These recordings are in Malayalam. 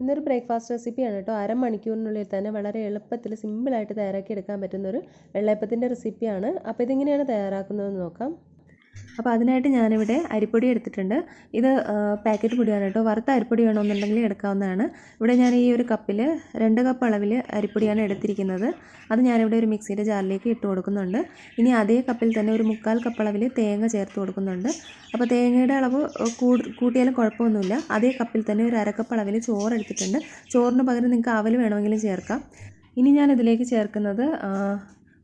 ഇന്നൊരു ബ്രേക്ക്ഫാസ്റ്റ് റെസിപ്പിയാണ് കേട്ടോ. അരമണിക്കൂറിനുള്ളിൽ തന്നെ വളരെ എളുപ്പത്തിൽ സിമ്പിളായിട്ട് തയ്യാറാക്കി എടുക്കാൻ പറ്റുന്നൊരു വെള്ളയപ്പത്തിന്റെ റെസിപ്പിയാണ്. അപ്പോൾ ഇതെങ്ങനെയാണ് തയ്യാറാക്കുന്നതെന്ന് നോക്കാം. അപ്പോൾ അതിനായിട്ട് ഞാനിവിടെ അരിപ്പൊടി എടുത്തിട്ടുണ്ട്. ഇത് പാക്കറ്റ് പൊടിയാണ് കേട്ടോ. വറുത്ത അരിപ്പൊടി വേണമെന്നുണ്ടെങ്കിൽ എടുക്കാവുന്നതാണ്. ഇവിടെ ഞാൻ ഈ ഒരു കപ്പിൽ രണ്ട് കപ്പ് അളവിൽ അരിപ്പൊടിയാണ് എടുത്തിരിക്കുന്നത്. അത് ഞാനിവിടെ ഒരു മിക്സിയുടെ ജാറിലേക്ക് ഇട്ട് കൊടുക്കുന്നുണ്ട്. ഇനി അതേ കപ്പിൽ തന്നെ ഒരു മുക്കാൽ കപ്പ് അളവിൽ തേങ്ങ ചേർത്ത് കൊടുക്കുന്നുണ്ട്. അപ്പോൾ തേങ്ങയുടെ അളവ് കൂട്ടിയാലും കുഴപ്പമൊന്നുമില്ല. അതേ കപ്പിൽ തന്നെ ഒരു അരക്കപ്പ് അളവിൽ ചോറ് എടുത്തിട്ടുണ്ട്. ചോറിന് പകരം നിങ്ങൾക്ക് അവൽ വേണമെങ്കിലും ചേർക്കാം. ഇനി ഞാൻ ഇതിലേക്ക് ചേർക്കുന്നത്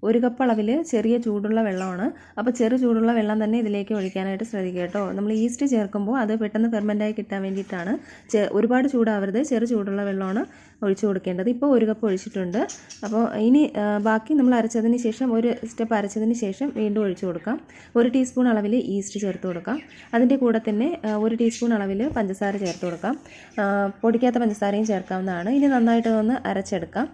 ഒരു കപ്പ് അളവിൽ ചെറിയ ചൂടുള്ള വെള്ളമാണ്. അപ്പോൾ ചെറു ചൂടുള്ള വെള്ളം തന്നെ ഇതിലേക്ക് ഒഴിക്കാനായിട്ട് ശ്രദ്ധിക്കുക കേട്ടോ. നമ്മൾ ഈസ്റ്റ് ചേർക്കുമ്പോൾ അത് പെട്ടെന്ന് ഫെർമെന്റായി കിട്ടാൻ വേണ്ടിയിട്ടാണ്. ഒരുപാട് ചൂടാവരുത്. ചെറു ചൂടുള്ള വെള്ളമാണ്. ഒഴിച്ചു കൊടുക്കേണ്ടത്. ഇപ്പോൾ ഒരു കപ്പ് ഒഴിച്ചിട്ടുണ്ട്. അപ്പോൾ ഇനി ബാക്കി നമ്മൾ അരച്ചതിന് ശേഷം ഒരു സ്റ്റെപ്പ് അരച്ചതിന് ശേഷം വീണ്ടും ഒഴിച്ചു കൊടുക്കാം. ഒരു ടീസ്പൂൺ അളവിൽ ഈസ്റ്റ് ചേർത്ത് കൊടുക്കാം. അതിന്റെ കൂടെ തന്നെ ഒരു ടീസ്പൂൺ അളവിൽ പഞ്ചസാര ചേർത്ത് കൊടുക്കാം. പൊടിക്കാത്ത പഞ്ചസാരയും ചേർക്കാവുന്നതാണ്. ഇനി നന്നായിട്ട് ഒന്ന് അരച്ചെടുക്കാം.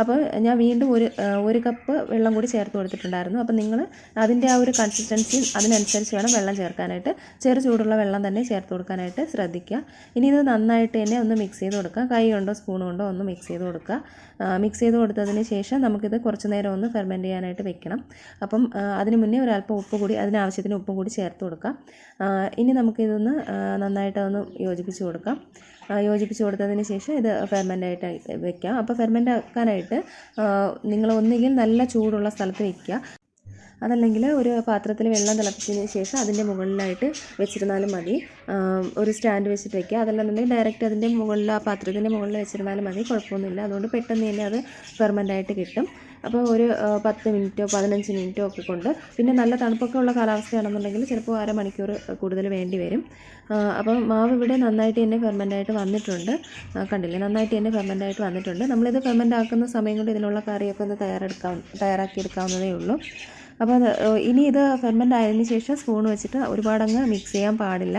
അപ്പോൾ ഞാൻ വീണ്ടും ഒരു ഒരു കപ്പ് വെള്ളം കൂടി ചേർത്ത് കൊടുത്തിട്ടുണ്ടായിരുന്നു. അപ്പോൾ നിങ്ങൾ അതിന്റെ ആ ഒരു കൺസിസ്റ്റൻസി അതിനനുസരിച്ച് വേണം വെള്ളം ചേർക്കാനായിട്ട്. ചെറു ചൂടുള്ള വെള്ളം തന്നെ ചേർത്ത് കൊടുക്കാനായിട്ട് ശ്രദ്ധിക്കുക. ഇനി ഇത് നന്നായിട്ട് തന്നെ ഒന്ന് മിക്സ് ചെയ്ത് കൊടുക്കുക. കൈ കൊണ്ടോ സ്പൂൺ കൊണ്ടോ ഒന്ന് മിക്സ് ചെയ്ത് കൊടുക്കുക. മിക്സ് ചെയ്ത് കൊടുത്തതിന് ശേഷം നമുക്കിത് കുറച്ച് നേരം ഒന്ന് ഫെർമെന്റ് ചെയ്യാനായിട്ട് വെക്കണം. അപ്പം അതിന് മുന്നേ ഒരല്പം ഉപ്പ് കൂടി അതിനാവശ്യത്തിന് ഉപ്പും കൂടി ചേർത്ത് കൊടുക്കുക. ഇനി നമുക്കിതൊന്ന് നന്നായിട്ടൊന്ന് യോജിപ്പിച്ച് കൊടുക്കാം. യോജിപ്പിച്ച് കൊടുത്തതിന് ശേഷം ഇത് ഫെർമെന്റായിട്ട് വെക്കാം. അപ്പോൾ ഫെർമെന്റ് ആക്കാനായിട്ട് നിങ്ങൾ ഒന്നുകിൽ നല്ല ചൂടുള്ള സ്ഥലത്ത് വെക്കുക. അതല്ലെങ്കിൽ ഒരു പാത്രത്തിൽ വെള്ളം തിളപ്പിച്ചതിന് ശേഷം അതിന്റെ മുകളിലായിട്ട് വെച്ചിരുന്നാലും മതി. ഒരു സ്റ്റാൻഡ് വെച്ചിട്ട് വയ്ക്കുക അതല്ലെന്നുണ്ടെങ്കിൽ ഡയറക്റ്റ് അതിന്റെ മുകളിൽ ആ പാത്രത്തിന്റെ മുകളിൽ വെച്ചിരുന്നാലും മതി. കുഴപ്പമൊന്നുമില്ല. അതുകൊണ്ട് പെട്ടെന്ന് തന്നെ അത് ആയിട്ട് കിട്ടും. അപ്പോൾ ഒരു പത്ത് മിനിറ്റോ പതിനഞ്ച് മിനിറ്റോ ഒക്കെ കൊണ്ട് പിന്നെ നല്ല തണുപ്പൊക്കെ ഉള്ള കാലാവസ്ഥയാണെന്നുണ്ടെങ്കിൽ ചിലപ്പോൾ അരമണിക്കൂർ കൂടുതൽ വേണ്ടി വരും. അപ്പം മാവ് ഇവിടെ നന്നായിട്ട് തന്നെ ഫെർമെന്റായിട്ട് വന്നിട്ടുണ്ട്. കണ്ടില്ലേ? നന്നായിട്ട് തന്നെ ഫെർമെന്റായിട്ട് വന്നിട്ടുണ്ട്. നമ്മളിത് ഫെർമെന്റ് ആക്കുന്ന സമയം കൊണ്ട് ഇതിനുള്ള കറിയൊക്കെ ഒന്ന് തയ്യാറെടുക്കാം തയ്യാറാക്കിയെടുക്കാവുന്നതേ ഉള്ളൂ. അപ്പോൾ ഇനി ഇത് ഫെർമെന്റ് ആയതിനു ശേഷം സ്പൂൺ വെച്ചിട്ട് ഒരുപാടങ്ങ് മിക്സ് ചെയ്യാൻ പാടില്ല.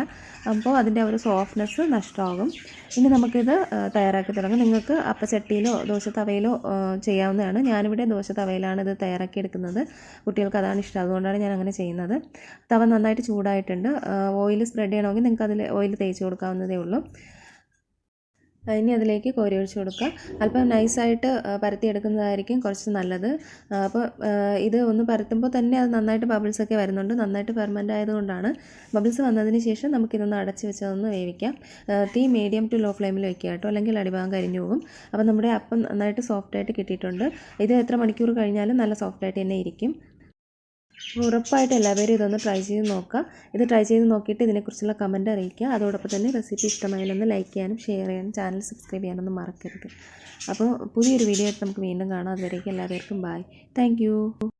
അപ്പോൾ അതിന്റെ ഒരു സോഫ്റ്റ്നെസ് നഷ്ടമാകും. ഇനി നമുക്കിത് തയ്യാറാക്കി തുടങ്ങാം. നിങ്ങൾക്ക് അപ്പച്ചട്ടിയിലോ ദോശത്തവയിലോ ചെയ്യാവുന്നതാണ്. ഞാനിവിടെ ദോശത്തവയിലാണ് ഇത് തയ്യാറാക്കി എടുക്കുന്നത്. കുട്ടികൾക്ക് അതാണ് ഇഷ്ടം. അതുകൊണ്ടാണ് ഞാൻ അങ്ങനെ ചെയ്യുന്നത്. തവ നന്നായിട്ട് ചൂടായിട്ടുണ്ട്. ഓയിൽ സ്പ്രെഡ് ചെയ്യണമെങ്കിൽ നിങ്ങൾക്ക് അതിൽ ഓയിൽ തേച്ച് കൊടുക്കാവുന്നതേ ഉള്ളൂ. ഇനി അതിലേക്ക് കോരി ഒഴിച്ച് കൊടുക്കുക. അല്പം നൈസായിട്ട് പരത്തിയെടുക്കുന്നതായിരിക്കും കുറച്ച് നല്ലത്. അപ്പോൾ ഇത് ഒന്ന് പരത്തുമ്പോൾ തന്നെ അത് നന്നായിട്ട് ബബിൾസൊക്കെ വരുന്നുണ്ട്. നന്നായിട്ട് പെർമനന്റ് ആയതുകൊണ്ടാണ്. ബബിൾസ് വന്നതിന് ശേഷം നമുക്കിതൊന്ന് അടച്ച് വെച്ചതൊന്ന് വേവിക്കാം. തീ മീഡിയം ടു ലോ ഫ്ലെയിമിൽ വെക്കുക കേട്ടോ. അല്ലെങ്കിൽ അടിഭാഗം കരിഞ്ഞു പോകും. അപ്പോൾ നമ്മുടെ അപ്പം നന്നായിട്ട് സോഫ്റ്റായിട്ട് കിട്ടിയിട്ടുണ്ട്. ഇത് എത്ര മണിക്കൂർ കഴിഞ്ഞാലും നല്ല സോഫ്റ്റായിട്ട് തന്നെ ഇരിക്കും. ഉറപ്പായിട്ട് എല്ലാവരും ഇതൊന്ന് ട്രൈ ചെയ്ത് നോക്കുക ഇത് ട്രൈ ചെയ്ത് നോക്കിയിട്ട് ഇതിനെക്കുറിച്ചുള്ള കമന്റ് അറിയിക്കുക. അതോടൊപ്പം തന്നെ റെസിപ്പി ഇഷ്ടമായാലൊന്ന് ലൈക്ക് ചെയ്യാനും ഷെയർ ചെയ്യാനും ചാനൽ സബ്സ്ക്രൈബ് ചെയ്യാനൊന്നും മറക്കരുത്. അപ്പോൾ പുതിയൊരു വീഡിയോ ആയിട്ട് നമുക്ക് വീണ്ടും കാണാം. അതുവരേക്കും എല്ലാവർക്കും ബായ് താങ്ക്